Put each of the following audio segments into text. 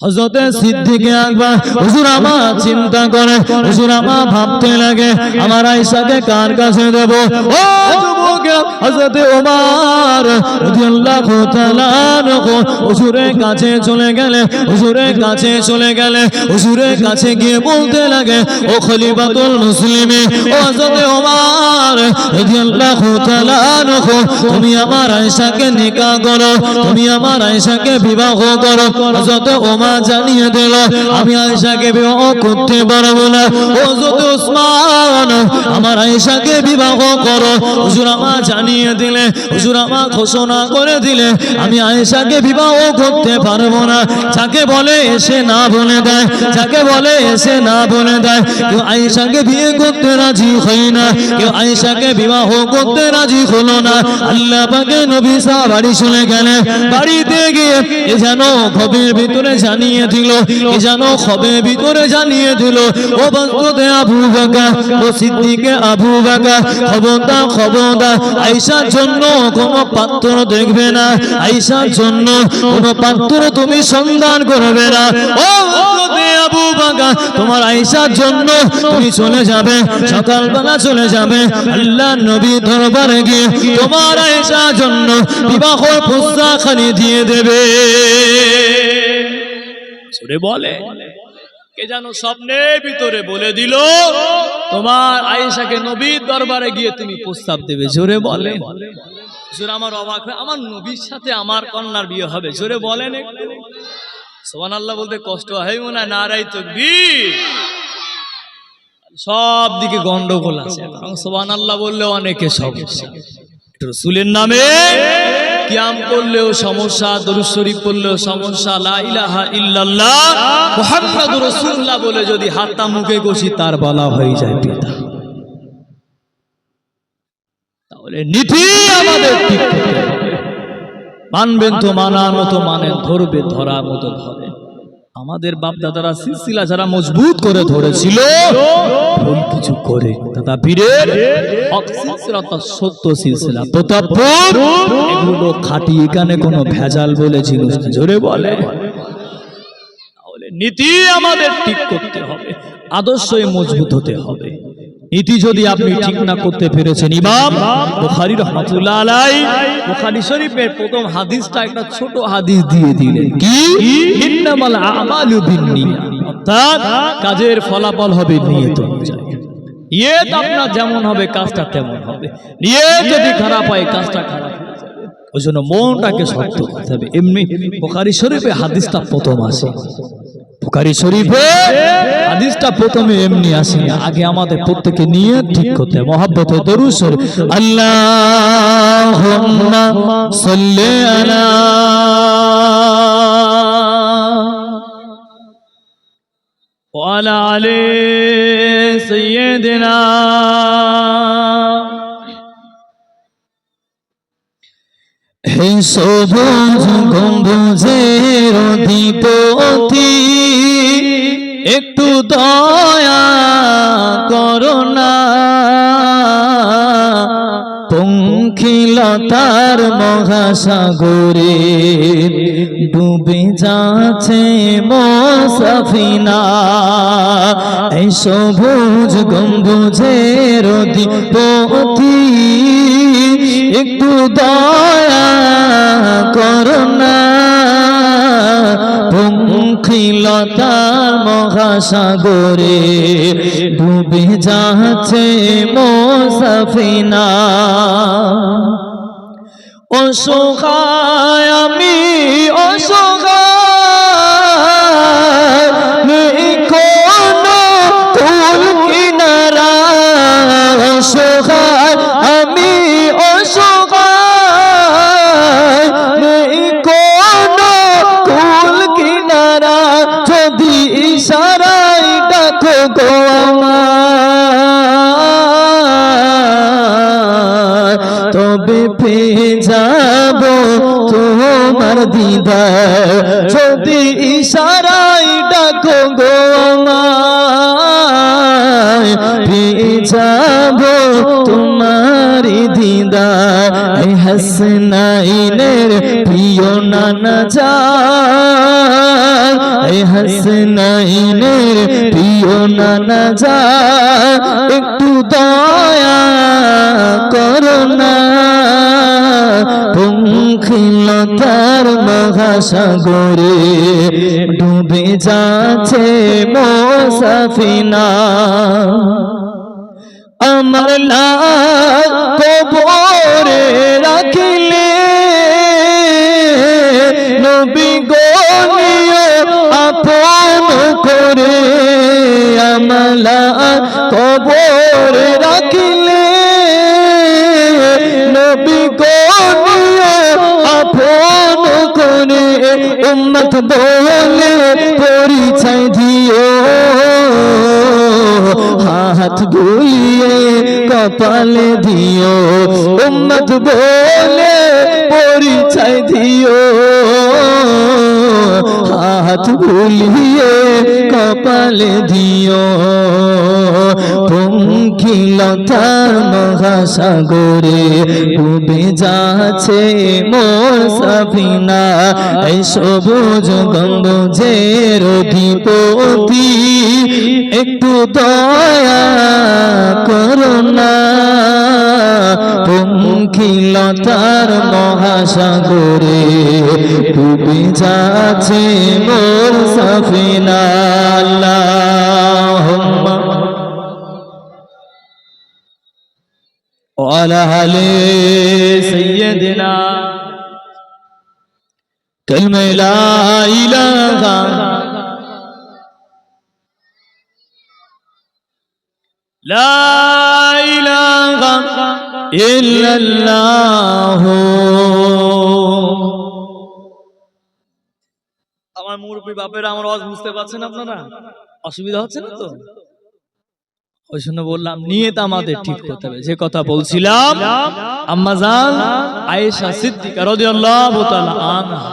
হজরতে সিদ্দিকে আকবর হুজুর, আমার চিন্তা করে, হুজুর, আমার ভাবতে লাগে, আমার আয়েশাকে কার কাছে দেব? ও হজরতে ওমর রাদিয়াল্লাহু হুজুরের কাছে চলে গেলে, হুজুরের কাছে চলে গেলে, হুজুরের কাছে গিয়ে বলতে লাগে, ও খলিফাতুল মুসলিমিন ও হজরতে ওমর রাদিয়াল্লাহু তুমি আমার আয়েশাকে নিকাহ করো, তুমি আমার আয়েশাকে বিবাহ করো। হযরত ওমর জানিয়ে দিল, আমি আয়েশাকে বিবাহ করতে পারব না। ওসমান, আমার আয়েশাকে বিবাহ করো। জানিয়ে দিলে ঘোষণা করে দিলে, আমি আয়েশাকে বিবাহ করতে পারব না। যাকে বলে, এসে না বলে দেয়। যাকে বলে, এসে না বলে দেয়। কেউ আয়েশাকে বিয়ে করতে রাজি হই না। কেউ আয়েশাকে বিবাহ করতে রাজি হলো না। আল্লাহ নবী বাড়ি চলে গেলেন, বাড়িতে গিয়ে যেন খবের ভিতরে জানিয়ে দিল এ যেন খবের ভিতরে জানিয়ে দিল, ও বন্ধুতে আবু বাকা ও সিদ্দিকে আবু বাকা খবরদার খবরদার আইসার জন্য কোনো পাত্র দেখবে না আইসার জন্য কোনো পাত্র তুমি সন্ধান করবে না, ও আবু তোমার আইসার জন্য তুমি চলে যাবে, সকালবেলা চলে যাবে, আল্লাহ নবী দরবারে গিয়ে তোমার আইসার জন্য বিবাহ প্রস্তাখানি দিয়ে দেবে। সুরে বলে, কে জানো স্বপ্নের ভিতরে বলে দিল, তোমার আয়েশাকে নবীর দরবারে গিয়ে তুমি প্রস্তাব দেবে। জোরে বলে। জোরে, আমার অবাক হয়ে, আমার নবীর সাথে আমার কন্যার বিয়ে হবে? জোরে বলেন সোহান আল্লাহ বলতে কষ্ট হয় মনে হয় নারাই তকবীর। সব দিকে গন্ডগোল আছে সোহান আল্লাহ বললে অনেকে সমস্যা রসুলের নামে কিয়াম করলেও সমস্যা, দরুদ শরীফ করলেও সমস্যা, লা ইলাহা ইল্লাল্লাহ, মুহাম্মাদুর রাসূলুল্লাহ বলে যদি হাতটা মুখে কষি, তার বলা হয়ে যায় পিতা। তাহলে নীতি আমাদের ঠিক। মানবেন তো মানার মতো, মানেন, ধরবে, ধরার মতো ধরে। আমাদের বাপ দাদারা সিলসিলা যারা মজবুত করে ধরেছিল, ভুল কিছু করে দাদা সিলসিলা সত্য সিলসিলা। প্রতাপপুর, এগুলো খাটি এখানে কোনো ভেজাল বলে জিনিস। জোরে বলে। নীতি আমাদের ঠিক করতে হবে, আদর্শই মজবুত হতে হবে। নীতি যদি আপনি ঠিক না করতে পেরেছেন ইমাম বুখারী রহমাতুল্লাহ আলাই বুখারী শরীফের প্রথম হাদিসটা একটা ছোট হাদিস দিয়ে দিলেন। কি? ইন্নামাল আমালু বিন্নিয়াত অর্থাৎ কাজের ফলাফল হবে নিয়ত অনুযায়ী। নিয়ত আপনার যেমন হবে কাজটা তেমন হবে। নিয়ত যদি খারাপ হয় কাজটা খারাপ ওই জন্য মনটাকে শক্ত করতে হবে। এমনি বুখারী শরীফে হাদিসটা প্রথম আসে। বুখারী শরীফে হাদিসটা প্রথমে এমনি আসে আগে আমাদের প্রত্যেকে নিয়ে ঠিক করতে হবে মহাব্বত দরুদ শরীফ আল্লাহুম্মা সাল্লি আলা وعلى علي سيدنا হে সবুজ গম্বুজের অধিপতি একটু দয়া করোনা পঙ্খিলতার মহাসাগরে ডুবে যাচ্ছে মসাফিনা। এই সবুজ গম্বুজের অধিপতি একটু দয়া করোনা পঙ্খিলতার মহাসাগরে ডুবে যাচ্ছে মোসাফিনা। অসহায় আমি অসহায় তবে পেয়ে যাব? তোমার দিদার যদি ইশারায় ডাকো গো আমায়। পেয়ে যাব তোমার দিদার। হাসনাইনের প্রিয় নানা যান হাসনাইনের প্রিয় নানা যান একটু দয়া করো না। পঙ্খিলতার মহাসাগরে ডুবে যাচ্ছে মোসাফিনা। আমার কবরে রাখিলে। নবী গনিও আপন করে আমার লাল কবরে রাখিলে। নবী গনিও আপন করে উম্মত বলে পরিচয় দিও। হাত বুলিয়ে কপালে দিও উম্মত বলে পরিচয় দিও। হাত ভুলিয়ে কপালে দিও। পঙ্কিলতার মহাসাগরে ডুবে যাচ্ছে মোর সাফিনা। এই সবুজ গম্বুজের অধিপতি, একটু দয়া করো না। পঙ্কিলতার মহাসাগরে ডুবে যাচ্ছে মোর সাফিনা। আল্লাহুম্মা وعلى آل سيدنا كلمة لا إله لا إله إلا الله আমার মুরব্বী বাপের আমার আওয়াজ বুঝতে পারছেন আপনারা অসুবিধা হচ্ছে না তো ওই জন্য বললাম নিয়ত আমাদের ঠিক করতে হবে। যে কথা বলছিলাম আম্মা জান আয়েশা সিদ্দিকা রাদিয়াল্লাহু তাআলা আনহা।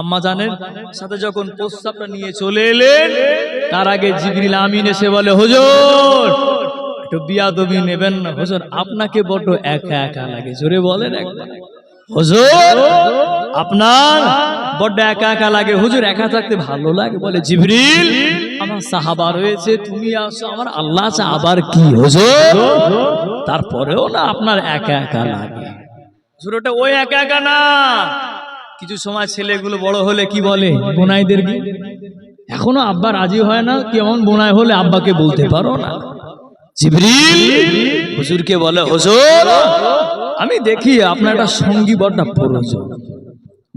আম্মা জানের সাথে যখন প্রস্তাবটা নিয়ে চলে এলেন তার আগে জিবরিল আমিন এসে বলে হুজুর একটু বিয়াদবি নেবেন না হুজুর আপনাকে বড্ড একা একা লাগে। জোরে বলেন একবার। হুজুর আপনার বড্ড একা একা লাগে। হুজুর একা থাকতে ভালো লাগে বলে। জিবরিল আমার সাহাবা রয়েছে তুমি আসো আমার আল্লাহ আছে আবার কি? হুজুর তারপরেও না আপনার একা একা লাগে। হুজুর ওটা ওই একা একা না। কিছু সময় ছেলেগুলো বড় হলে কি বলে? বোনাইদের কি? এখনও আব্বা রাজি হয় না কেমন বোনাই হলে আব্বাকে বলতে পারো না। জিবরিল হুজুরকে বলে হুজুর আমি দেখি আপনার একটা সঙ্গী বড়টা প্রয়োজন।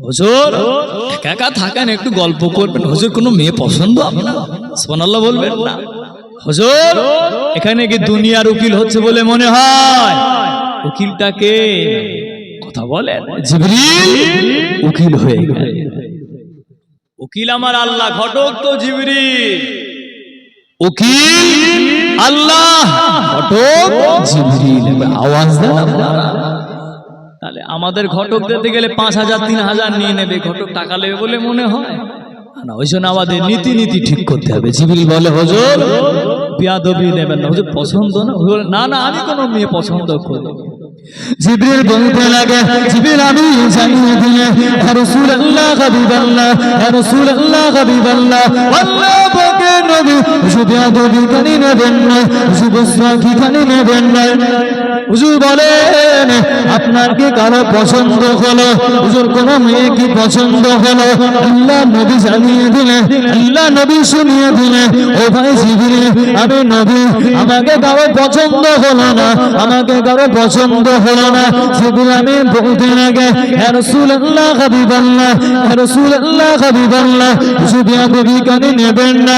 হুজুর, একা থাকেন, একটু গল্প করবেন। হুজুর, কোনো মেয়ে পছন্দ আপনার? সুবহানাল্লাহ বলবেন না। হুজুর, এখানে কি দুনিয়ার উকিল হচ্ছে বলে মনে হয়? উকিলটাকে কথা বলেন। জিবরিল, উকিল হয়ে গেল। উকিল আমার আল্লাহ, ঘটক তো জিবরিল। উকিল, আল্লাহ, ঘটক জিবরিল। আওয়াজ দেন আপনারা। তাহলে আমাদের ঘটক দিতে গেলে পাঁচ হাজার তিন হাজার নিয়ে নেবে ঘটক টাকা নেবে বলে মনে হয়। না ওই জন্য আমাদের নীতি নীতি ঠিক করতে হবে। জিবিল বলে হজর বিয়াদবি নেবেন না। হুজুর পছন্দ না? না না আমি কোনো মেয়ে পছন্দ করি। জিবরিল বলতে লাগে জিবরিল আমি জানিয়ে দিলে ইয়া রাসূলুল্লাহ হাবিবাল্লাহ ইয়া রাসূলুল্লাহ হাবিবাল্লাহ আল্লাহ শুধু আদবি না শুধু আপনার কি কারও পছন্দ হলো? হুজুর, কোন মেয়ে কি পছন্দ হলো? আল্লাহ নবী জানিয়ে দিলে, আল্লাহ নবী শুনিয়ে দিলে, ও ভাই জিবরিল আমি নবী, আমাকে কারও পছন্দ হলো না, আমাকে কারও পছন্দ হলো না। জিবরিল, আমি লাগে ইয়া রাসূলুল্লাহ, হাবিবাল্লাহ রাসূলুল্লাহ, হাবিবাল্লাহ, হুজুর বিয়াদবি কানি নেবেন না।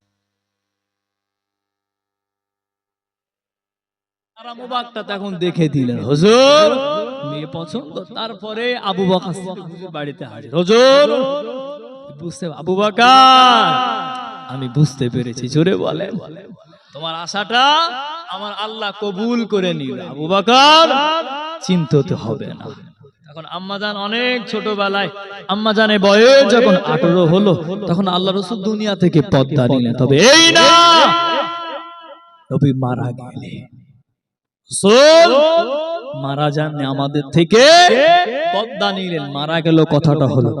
তখন দেখে দিলেন। হুজুর। মেয়ে পছন্দ তারপরে আবু বকর বাড়িতে হাজির। হুজুর। বুঝতে আবু বকর। আমি বুঝতে পেরেছি জোরে বলে তোমার আশাটা আমার আল্লাহ কবুল করে নিল। আবু বকর চিন্তিত হবে না। এখন আম্মাজান অনেক ছোটবেলায় আম্মাজানের বয়স যখন আঠারো হলো তখন আল্লাহ রসুল দুনিয়া থেকে পদ্মা নিলেন। তবে এই না নবী মারা গেলে মারা যান আমাদের থেকে। পদ্মা নিলেন মারা গেল কথাটা হলো।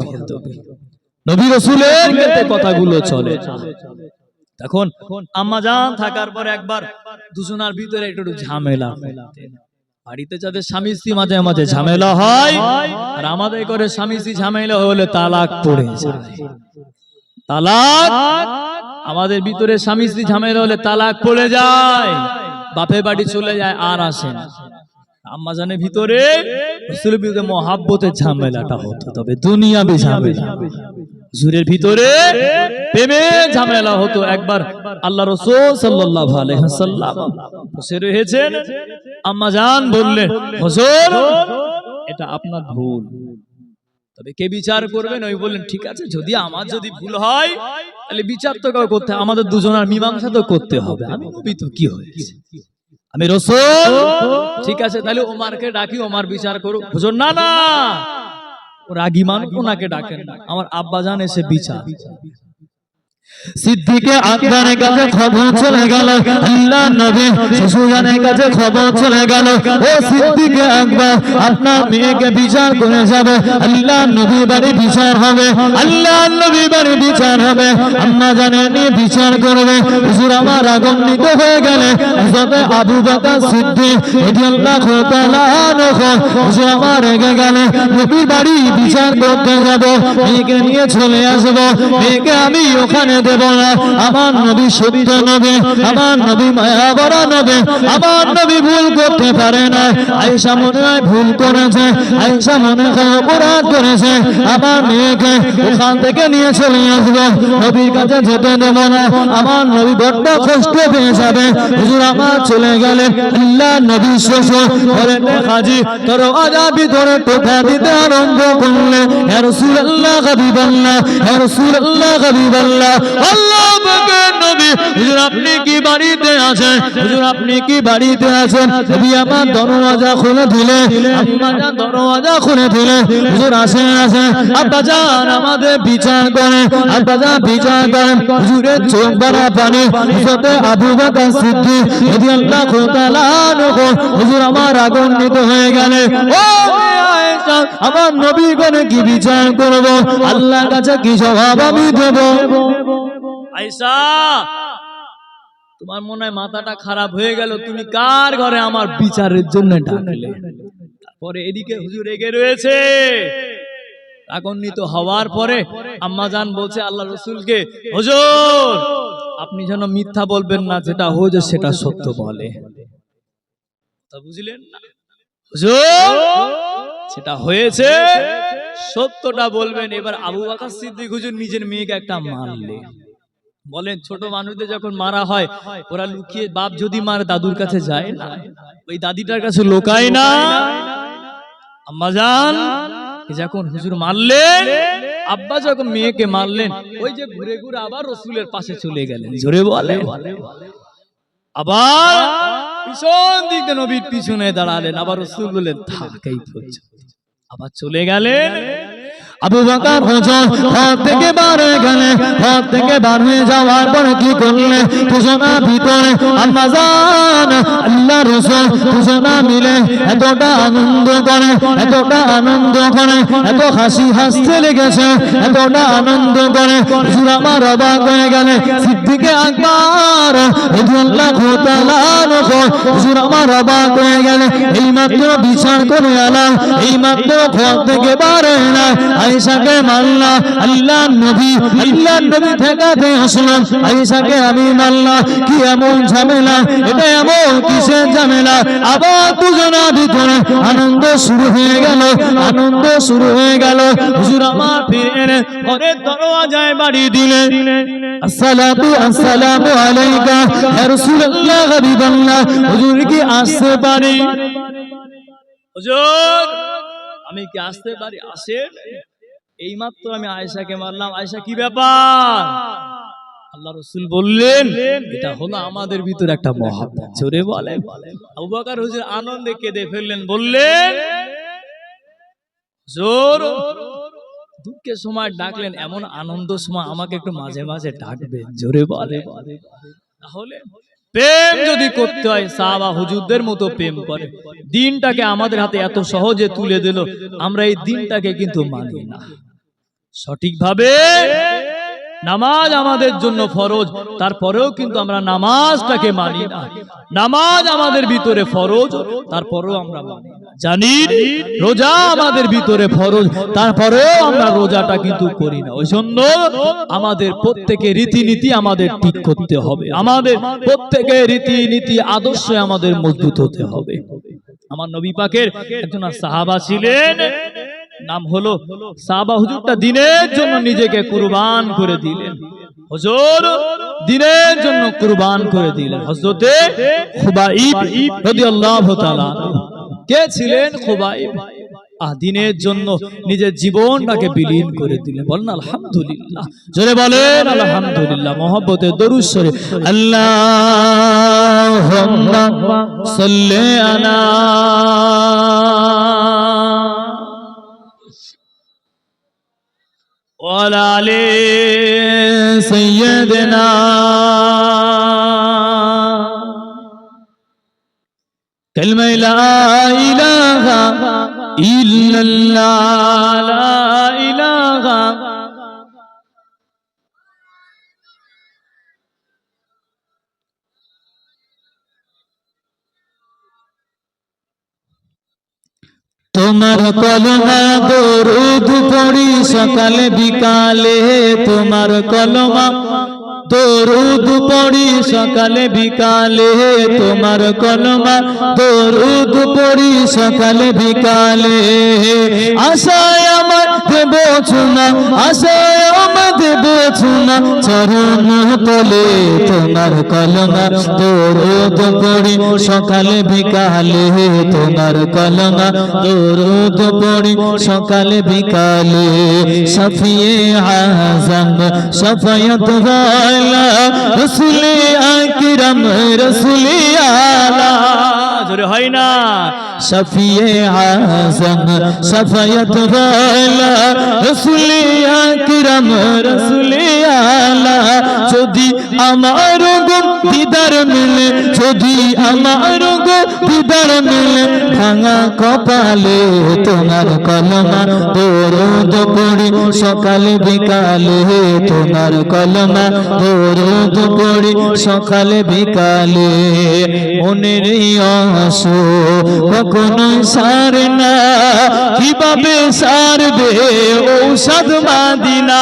নবী রসুলের ক্ষেত্রে কথাগুলো চলে। এখন আম্মাজান থাকার পর একবার দুজনার ভিতরে একটু একটু ঝামেলা বাড়িতে যাদের স্বামী স্ত্রী মাঝে মাঝে ঝামেলা হয় আর আমাদের করে স্বামী স্ত্রী ঝামেলা হলে তালাক পড়ে যায়। তালাক? আমাদের ভিতরে স্বামী স্ত্রী ঝামেলা হলে তালাক পড়ে যায়। বাপের বাড়ি চলে যায়, আর আসে না। আম্মাজানের ভিতরে রসুলের মহাব্বতের ঝামেলাটা হতো, তবে দুনিয়া ঝামেলা। হুজুরের ভিতরে প্রেমে ঝামেলা হতো। একবার আল্লাহ রসুল সাল্লাল্লাহু আলাইহি ওয়াসাল্লাম বসে রয়েছেন। আম্মা বললেন, হুজুর, এটা আপনার ভুল। তবে কে বিচার করবেন? ওই বললেন, ঠিক আছে, যদি আমার যদি ভুল হয়, তাহলে বিচার তো কাউ করতে আমাদের দুজনের মীমাংসা তো করতে হবে। আমি নবী তো কি হয়েছে? আমি রসুল, ঠিক আছে, তাহলে ওমারকে ডাকি, ওমার বিচার করো হুজুর, না না রাগী মানুষ ওনাকে ডাকেন। আমার আব্বা জান এসে বিচার। সিদ্দিকে আকবরের কাছে খবর চলে গেল, আল্লাহ নবী শ্বশুরানের কাছে খবর চলে গেল, ও সিদ্দিকে আকবর, আপনার মেয়েকে বিচার করে যাবে, আল্লাহ নবী বাড়ি বিচার হবে, আল্লাহ নবী বাড়ি বিচার হবে, আম্মা জানে নিয়ে বিচার করবে, হুজুর আমার আগন্বিত হয়ে গেলে, হযরত আবু বকর সিদ্দিক রাদিয়াল্লাহু তাআলা হুজুর আমার রেগে গেলে নবীর বাড়ি বিচার করতে যাব, মেয়েকে নিয়ে চলে আসব, মেয়েকে আমি ওখানে দেব না আমার নবী সত্য নবী, আমার নবী মায়া বড় নবী, আমার নবী ভুল করতে পারে না। আয়েশা মনে হয় ভুল করেছে, আয়েশা মনে হয় অপরাধ করেছে। আমার মেয়েকে ওখান থেকে নিয়ে চলে আসব, নবীর কাছে যেতে দেব না। আমার নবী বড্ড কষ্ট পেয়ে যাবে। হুজুর, আমার চলে গেলে আল্লাহ নবী শ্বশুর ঘরে হাজি, তোর আজা ভিতরে টোকা দিতে আরম্ভ করলে? হে রাসূলুল্লাহ, হাবিবাল্লাহ, হে রাসূলুল্লাহ, হাবিবাল্লাহ আল্লাহ বাড়িতে আছেন? আমার দরওয়াজা খুলে দিলে দিলে আমাদের বিচার বিচার আমার হয়ে গেলে আমার নবী গনে কি বিচার করব? আল্লাহর কাছে কি জবাব আমি দেব? আয়সা, তোমার মনে হয় মাথাটা খারাপ হয়ে গেল? তুমি কার ঘরে আমার বিচারের জন্য ডাকলে? তারপরে এদিকে হুজুর রেগে রয়েছে। রাগান্বিত হওয়ার পরে আম্মাজান বলছে, আল্লাহ রসুলকে, হুজুর, আপনি যেন মিথ্যা বলবেন না, যেটা হয়েছে সেটা সত্য বলে। বুঝলেন হুজুর সেটা হয়েছে সত্যটা বলবেন। এবার আবু বাকার সিদ্দিক হুজুর নিজের মেয়েকে একটা মারলে। বলেন, ছোট মানুষদের যখন মারা হয়, ওরা লুকিয়ে বাপ যদি মারে, দাদুর কাছে যায় না। ওই দাদিটার কাছে লোকায় না। আম্মাজান যখন হুজুর মারলেন, আব্বা যখন মেয়েকে মারলেন, ওই যে ঘুরে ঘুরে আবার রসুলের পাশে চলে গেলেন। জোরে বলে। আবার পিছন দিক নবীর পিছনে দাঁড়ালেন। আবার রসুল বললেন, থাক, এই পর্যন্ত। আবার চলে গেলেন। আবু বকর হুজুর ঘর থেকে বার হয়ে গেলে ঘর থেকে বার হয়ে যাওয়ার পরে কি করলে? দুজনা ভিতরে আম্মা আল্লাহ রাসূল দুজনা মিলে এতটা আনন্দ করে, এতটা আনন্দ করে, এত হাসি হাসতে লেগেছে, এতটা আনন্দ করে। হুজুর আমার অবাক হয়ে গেলে, সিদ্দিকে আকবর রাদিয়াল্লাহু তাআলা হুজুর আমার অবাক হয়ে গেলে, এইমাত্র বিচার করে আলাম, এইমাত্র ঘর থেকে বার হয়ে আয়েশাকে মারলা আল্লাহ নবী আল্লাহ নবী ঠেকাতে আসলাম। আয়েশাকে আমি মারলা কি এমন ঝামেলা, এটা এমন কিসের ঝামেলা? আবার দুজনা ভিতরে আনন্দ শুরু হয়ে গেল, আনন্দ শুরু হয়ে গেল। হুজুর আমার ফিরে ঘরের দরওয়াজায় বাড়ি দিলেন। আসসালাতু আসসালামু আলাইকা, ইয়া রাসূলুল্লাহ হাবিবাল্লাহ। হুজুর কি আসতে পারি? হুজুর, আমি কি আসতে পারি? আসেন। এইমাত্র আমি আয়েশাকে মারলাম। আয়েশা, কি ব্যাপার? আল্লাহ রসুল বললেন, এটা হলো আমাদের ভিতরে একটা মহাব্বত। জোরে বলে আবু হুজুর আনন্দে কেঁদে ফেললেন, বললেন জোর দুঃখের সময় ডাকলেন, এমন আনন্দ সময় আমাকে একটু মাঝে মাঝে ডাকবে জোরে বলে তাহলে প্রেম যদি করতে হয়, সাহাবা হুজুরদের মতো প্রেম করে। দিনটাকে আমাদের হাতে এত সহজে তুলে দিল, আমরা এই দিনটাকে কিন্তু মানি না। সঠিকভাবে নামাজ আমাদের জন্য ফরজ, তারপরেও কিন্তু আমরা নামাজটাকে মানি না। নামাজ আমাদের ভিতরে ফরজ, তারপরেও আমরা মানি জানি, রোজা আমাদের ভিতরে ফরজ, তারপরেও আমরা রোজাটা কিন্তু করি না। ওই জন্য আমাদের প্রত্যেকে রীতিনীতি আমাদের ঠিক করতে হবে। আমাদের প্রত্যেকে রীতিনীতি, আদর্শে আমাদের মজবুত হতে হবে। আমার নবী পাকের একজন সাহাবা ছিলেন নাম হলো সাহাবা হুজুরটা দিনের জন্য নিজেকে কুরবান করে দিলেন। হুজুর দিনের জন্য কুরবান করে দিলেন। হযরতে খুবাইব রাদিয়াল্লাহু তাআলা কে ছিলেন খুবাইব? দিনের জন্য নিজের জীবনটাকে বিলীন করে দিলেন। বলেন, আলহামদুলিল্লাহ। জোরে বলেন, আলহামদুলিল্লাহ। মহব্বতের দরুদ শরীফ, আল্লাহুম্মা সাল্লি আলা وعلى آل سيدنا كلمة لا إله إلا الله لا إله তোমার কলমা দরুদ পড়ি সকালে বিকালে তোমার কলমা দরুদ পড়ি সকালে, বিকালে, তোমার কলমা। দরুদ পড়ি সকালে, বিকালে। আশায় আমার দেব চুনা আশায় আমার দেব চুনা চরণ তলে তোমার কলমা। দরুদ পড়ি সকালে, বিকালে, তোমার কলমা। দরুদ পড়ি সকালে, বিকালে। সফিয়ে আজম সফায়ত ওয়ালা রসুলে আকরাম রসুলে আলা হয় না। শফিয়ে আজম সফায়ত ওয়ালা, রসুলে আকরাম, রসুলে আলা। যদি আমার গো দিদার মিলে, যদি আমার গো দিদার মিলে, ভাঙা কপালে তোমার কলমা, দরুদ পড়ি সকালে বিকালে তোমার কলমা, দরুদ পড়ি সকালে বিকালে। মনের অসো কখনো সারে না কীভাবে সারবে ঔষধ মাদিনা?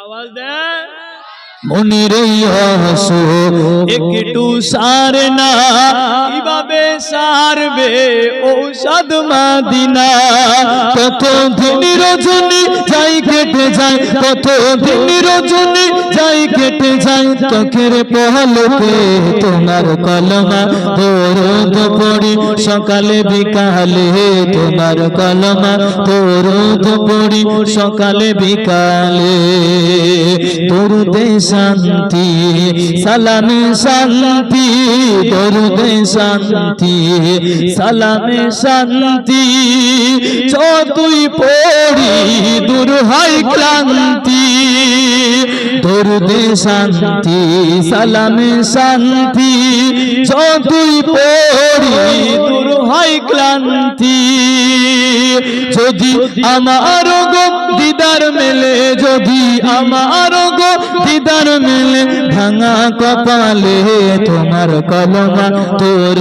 আওয়াজ মনের অসো একটু সারে না কীভাবে সারবে ঔষধ মাদিনা? কত দিন রজনী যাই কেটে যায় কত দিন রজনী যাই কেটে যায় চোখের পহলকে তোমার কলমা দরদ পড়ি, সকালে বিকালে তোমার কলমা দরদ পড়ি, সকালে বিকালে। দরুদে শান্তি, সালামে শান্তি, দরুদে শান্তি, সালামে শান্তি। যতই পড়ি, দূর হয় ক্লান্তি। দরুদে শান্তি সালামে শান্তি। যতই পড়ি দূর হয় ক্লান্তি। যদি আমার গো দিদার মেলে যদি আমার গো, দিদার মেলে ভাঙা কপালে তোমার কলমা, তোর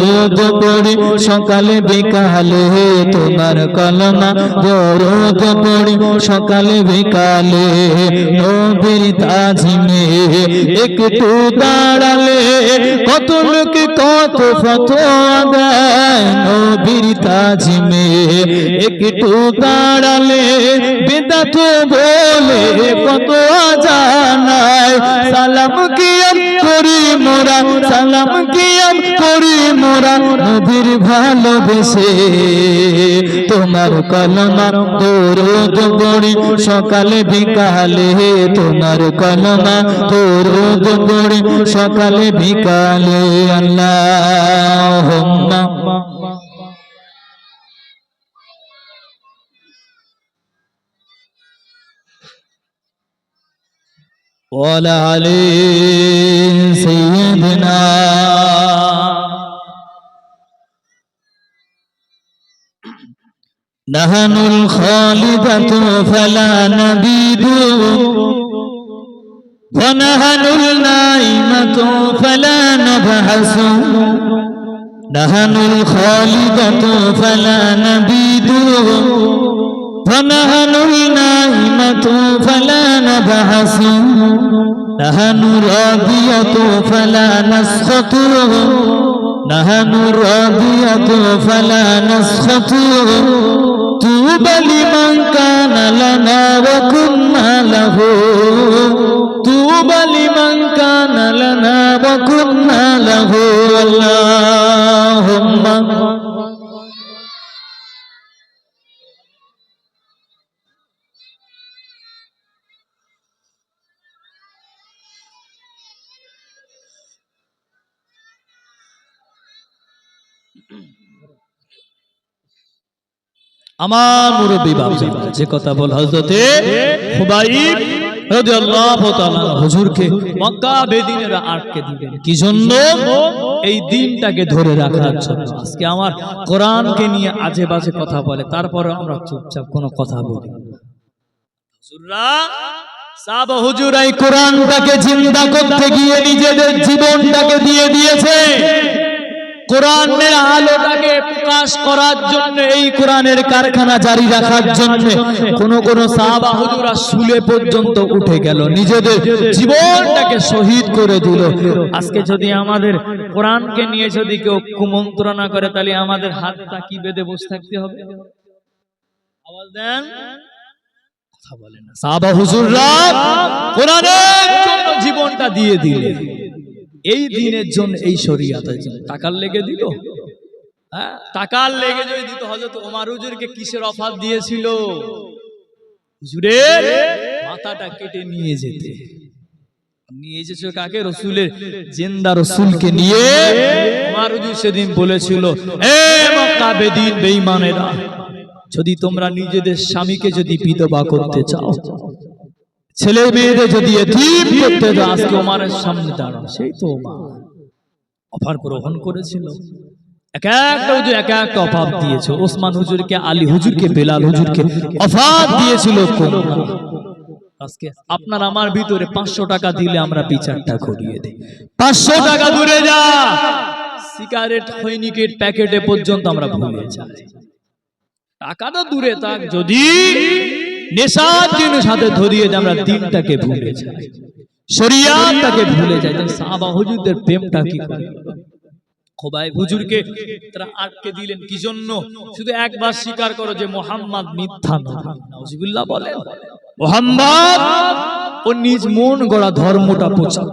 পড়ি সকালে বিকালে তোমার কলমা দরদ পড়ি সকালে বিকালে নবীর তাজিমে একটু দাঁড়ালে কত লোক কত ফতোয়া দেয় নবীর তাজিমে। একটু দাঁড়ালে বেদাত বলে কত জানায় সালাম কিয়াম করি মোরা, সালাম কিয়াম করি মোরা, নবীর ভালোবেসে তোমার কলমা দরুদ পড়ি, সকালে বিকালে তোমার কলমা দরুদ পড়ি, সকালে বিকালে আল্লাহুম্মা। وعلى علي سيدنا نحن الخالدة فلا نبيد ونحن النائمة فلا نبحث نحن الخالدة فلا نبيد ونحن النائمة فلا نبحث نحن راضية فلا نسخط نحن راضية فلا نسخط طوبى لمن كان لنا وكنا له طوبى لمن كان لنا وكنا له اللهم আমার মুরব্বী বাবজি, যে কথা বল দিলেন। কি এই দিনটাকে ধরে আমার কোরআনকে নিয়ে কথা বলে তারপরে আমরা চুপচাপ কোনো কথা বলি কোরআনটাকে করতে গিয়ে নিজেদের জীবনটাকে দিয়ে দিয়েছে। কোরআনের আলোটাকে প্রকাশ করার জন্য, এই কোরআনের কারখানা জারি রাখার জন্য কোন কোন শুলে পর্যন্ত উঠে গেল। নিজেদের জীবনটাকে শহীদ করে দিল। আজকে যদি আমাদের কোরআনকে নিয়ে যদি কেউ কুমন্ত্রণা করে, তাহলে আমাদের হাতটা কি বেঁধে বসে থাকতে হবে? আওয়াজ দেন। কথা বলে না। সাহাবা কোরআনের জন্য জীবনটা দিয়ে দিলেন। এই দিনের জন্য এই শরিয়াতের জন্য। টাকার লেগে দিল? হ্যাঁ? টাকার লেগে যদি দিত হযরত ওমর হুজুরকে কিসের অফার দিয়েছিল? হুজুরের মাথাটা কেটে নিয়ে যেতে। নিয়ে এসেছ কাকে? রসুলের জেন্দা রসুলকে নিয়ে। ওমর হুজুর সেদিন বলেছিল এ মক্কা বেদিন বেঈমানেরা যদি তোমরা নিজেদের স্বামীকে যদি বিধবা করতে চাও ছেলে মেয়েদের যদি এতিম করতে দাও আজকে ওমারের সামনে দাঁড়াও সেই তো ওমার অফার গ্রহণ করেছিল। এক একটা হুজুর এক একটা অফার দিয়েছে। ওসমান হুজুরকে আলী হুজুরকে বেলাল হুজুরকে অফার দিয়েছিল আজকে আপনার আমার ভিতরে পাঁচশো টাকা দিলে আমরা বিচারটা করিয়ে দিই। পাঁচশো টাকা দূরে যা। সিগারেট হৈনিকের প্যাকেটে পর্যন্ত আমরা ভুলে যাই। টাকাটা দূরে থাক যদি নেশার জিনিস হাতে ধরিয়ে দিয়ে আমরা দিনটাকে ভুলে যাই। শরিয়াতটাকে ভুলে যাই সাহাবা হুজুরদের প্রেমটা কি করে? খোবাই হুজুরকে তারা আটকে দিলেন কি জন্য? শুধু একবার স্বীকার করো যে মোহাম্মদ মিথ্যা নয় নাউজুবিল্লাহ বলেন। মোহাম্মদ, ও নিজ মন গড়া ধর্মটা প্রচার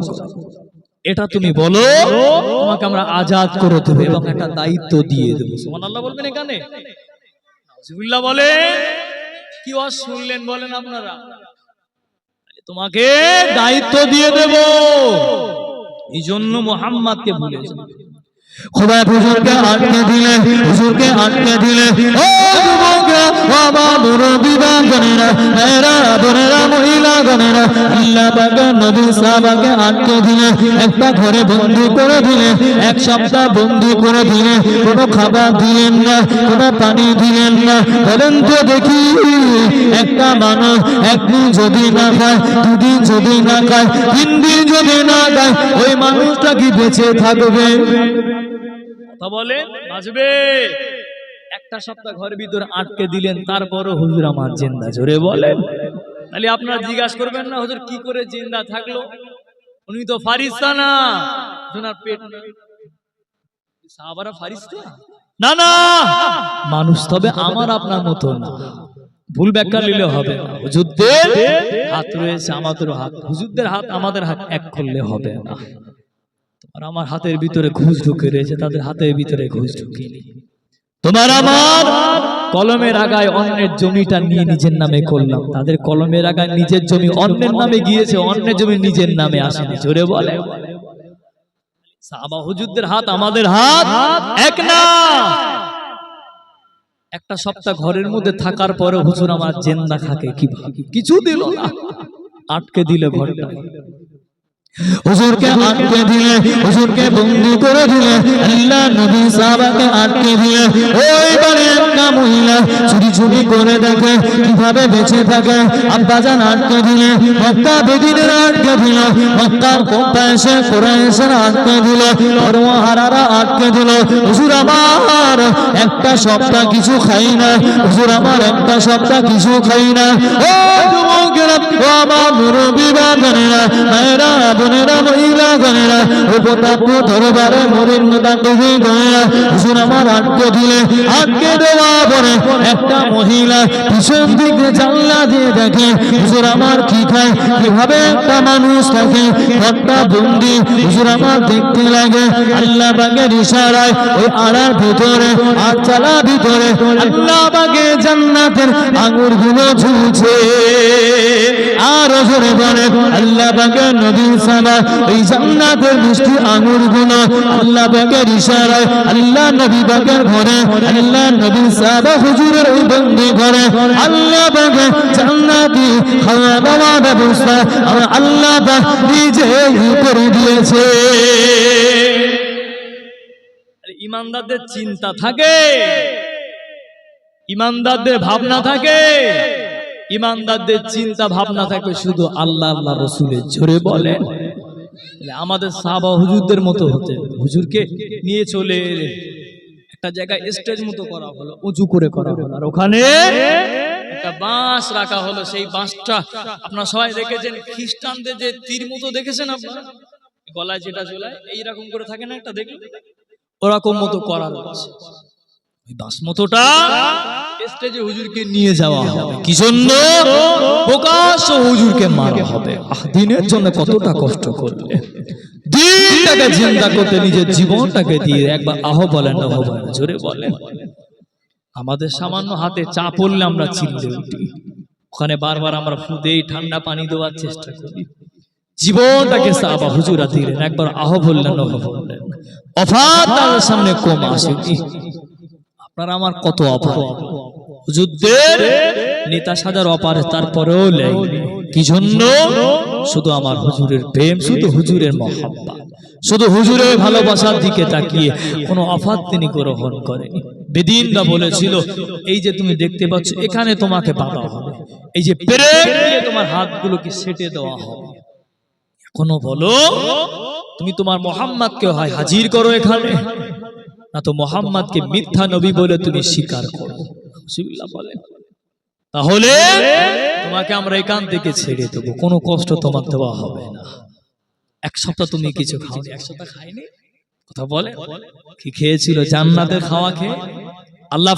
এটা তুমি বলো, তোমাকে আমরা আজাদ করে দেবো এবং একটা দায়িত্ব দিয়ে দেবো। সুবহানাল্লাহ বলবেন এখানে? নাউজুবিল্লাহ বলে কি ওয়াজ শুনলেন বলেন আপনারা? তোমাকে দায়িত্ব দিয়ে দেব। এই জন্য মোহাম্মদকে ভুলেছে খোদা হুজুরকে আটকে দিলে, হুজুরকে আটকে দিলে, ও একটা ঘরে বন্দি করে দিলে, এক সপ্তাহ বন্দি করে দিলে খাবার দিলেন না, কোনো পানি দিলেন না। বলেন তো দেখি, একটা মানুষ একদিন যদি না খায়, দুদিন যদি না খায়, তিন দিন যদি না খায়, ওই মানুষটা কি বেঁচে থাকবে? বলেন একটা সপ্তাহ ঘরের ভিতরে আটকে দিলেন, তারপরও হুজুর আমার জিন্দা, জোরে বলেন। তাহলে আপনারা জিজ্ঞাসা করবেন না, হুজুর কি করে জিন্দা থাকল? উনি তো ফারিস্তা না। ওনার পেট। সাহাবারা ফারিস্তা? না না। মানুষ তবে আমার আপনার মতো না। ভুল ব্যাখ্যা নিলে হবে হুজুরদের হাত রয়েছে আমাদের হাত। হুজুরদের হাত আমাদের হাত এক করলে হবে না। আমার হাতের ভিতরে ঘুষ ঢুকে রয়েছে, তাদের হাতের ভিতরে ঘুষ ঢুকিয়ে তোমার আমার কলমের আগায় অন্যের জমিটা নিয়ে নিজের নামে করলাম। তাদের কলমের আগায় নিজের জমি অন্যের নামে গিয়েছে অন্যের জমি নিজের নামে আসেনি। জোরে বলে। সাহাবা হুজুরদের হাত আমাদের হাত এক না। একটা সপ্তাহ ঘরের মধ্যে থাকার পরে হুজুর আমার জেন্দা থাকে কি কিছু দিল না। আটকে দিলে ঘরটা। হুজুরকে আটকে দিলে হুজুরকে বন্দি করে দিলে আল্লাহ নবী সাহাবাকে আটকে দিলে ওই বাড়ি একটা মহিলা চুরি চুরি করে দেখে, কীভাবে বেঁচে থাকে, আব্বাজান আটকে দিলে মক্কা বেদিনের আটকে দিল মক্কার কোপা এসে কোরআশের আটকে দিল ধর্মহারারা আটকে দিল হুজুর আমার একটা সপ্তাহ কিছু খাই না, হুজুর আমার একটা সপ্তাহ কিছু খাই না ও ও একটা একটা মানুষ থাকে ঘরটা বন্দি হুজুর আমার দেখতে লাগে আল্লাহ বাগের ইশারায় ওই আড়ার ভিতরে আর চালা ভিতরে আল্লাহ বাগে জান্নাতের আঙুরগুলো ঝুলছে আর আল্লাহ আঙুর আল্লাহ আল্লাহ আর আল্লাহ পাক নিজে করে দিয়েছে। ইমানদারদের চিন্তা থাকে, ইমানদারদের ভাবনা থাকে। ইমানদারদের চিন্তা ভাবনা থাকে শুধু আল্লাহ আল্লাহ রসুলের জোরে বলেন আমাদের সাহাবা হুজুরদের মতো হতে হুজুরকে নিয়ে চলে একটা জায়গায় স্টেজ মতো করা হলো, উঁচু করে করা হলো। আর ওখানে একটা বাঁশ রাখা হলো। সেই বাঁশটা আপনারা সবাই দেখেছেন, খ্রিস্টানদের যে তীর মতো দেখেছেন আপনারা? গলায় যেটা ঝোলায়, এইরকম করে থাকে না একটা দেখলে ওরকম মতো করা রয়েছে। ওই স্টেজে হুজুরকে নিয়ে যাওয়া হবে। কি জন্য? প্রকাশ্য হুজুরকে মারা হবে। দিনের জন্য কতটা কষ্ট করলে? দিনটাকে চিন্তা করতে নিজের জীবনটাকে দিয়ে একবার আহ বলেন আহ বলেন জোরে বলেন। আমাদের সামান্য হাতে চা পড়লে আমরা চিনতে উঠি। ওখানে বারবার আমরা ফুদেই ঠান্ডা পানি দেওয়ার চেষ্টা করি। জীবনটাকে সাবা হুজুরা দিলেন একবার আহ বললেন আহ বললেন। সামনে কম আসেনি। আপনার আমার কত অপার হুজুরদের নেতা সাজার অপার তারপরেও লেগে কি জন্য? শুধু আমার হুজুরের প্রেম, শুধু হুজুরের মহাব্বা শুধু হুজুরের ভালোবাসার দিকে তাকিয়ে কোনো অফাত তিনি গ্রহণ করেনি। বেদিনরা বলেছিল, এই যে তুমি দেখতে পাচ্ছ, এখানে তোমাকে বাঁধা হবে। এই যে প্রেম দিয়ে তোমার হাতগুলোকে সেটে দেওয়া হবে। এখনও বলো, তুমি তোমার মোহাম্মদকে হয় হাজির করো এখানে। না তো মোহাম্মদকে মিথ্যা নবী বলে তুমি স্বীকার করো। বলেন। তাহলে তোমাকে আমরা এখান থেকে ছেড়ে দেবো। কোনো কষ্ট তোমার দেওয়া হবে না। এক সপ্তাহ তুমি কিছু খাওনি। এক সপ্তাহ খাইনি? কথা বলে? কি খেয়েছিল? জান্নাতের খাওয়া খেয়ে? আল্লাহ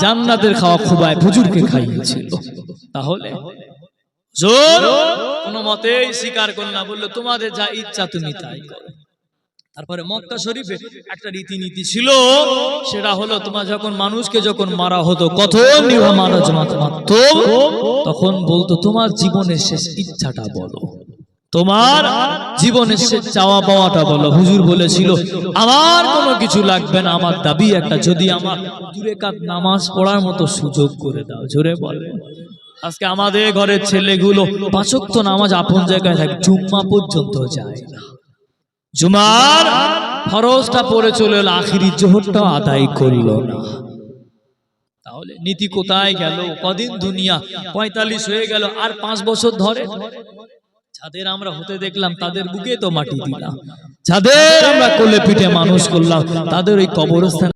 জান্নাতের খাওয়া খুবায় হুজুরকে খাইয়েছিল। তাহলে কোনো মতেই স্বীকার করল না। বলল তোমাদের যা ইচ্ছা তুমি তাই করো। তারপরে মক্কা শরীফে একটা রীতিনীতি ছিল, সেটা হলো তোমার যখন মানুষকে যখন মারা হতো, কত তখন বলতো, তোমার জীবনের শেষ ইচ্ছাটা বলো। তোমার জীবনের শেষ চাওয়া পাওয়াটা বলো। হুজুর বলেছিল, আমার কোনো কিছু লাগবে না, আমার দাবি একটা, যদি আমার দূরে কাত নামাজ পড়ার মতো সুযোগ করে দাও। জোরে বলে। আজকে আমাদের ঘরের ছেলেগুলো পাঁচক্ত নামাজ আপন জায়গায় থাকে, জুম্মা পর্যন্ত যায় না। জুমার ফরজটা পড়ে চলে এলো, আখিরি জোহরটা আদায় করল না। তাহলে নীতি কোথায় গেল? কদিন দুনিয়া? পঁয়তাল্লিশ হয়ে গেল, আর পাঁচ বছর ধরে? যাদের আমরা হতে দেখলাম, তাদের বুকে তো মাটি দিলাম। যাদের আমরা কোলে পিঠে মানুষ করলাম, তাদের ওই কবরস্থান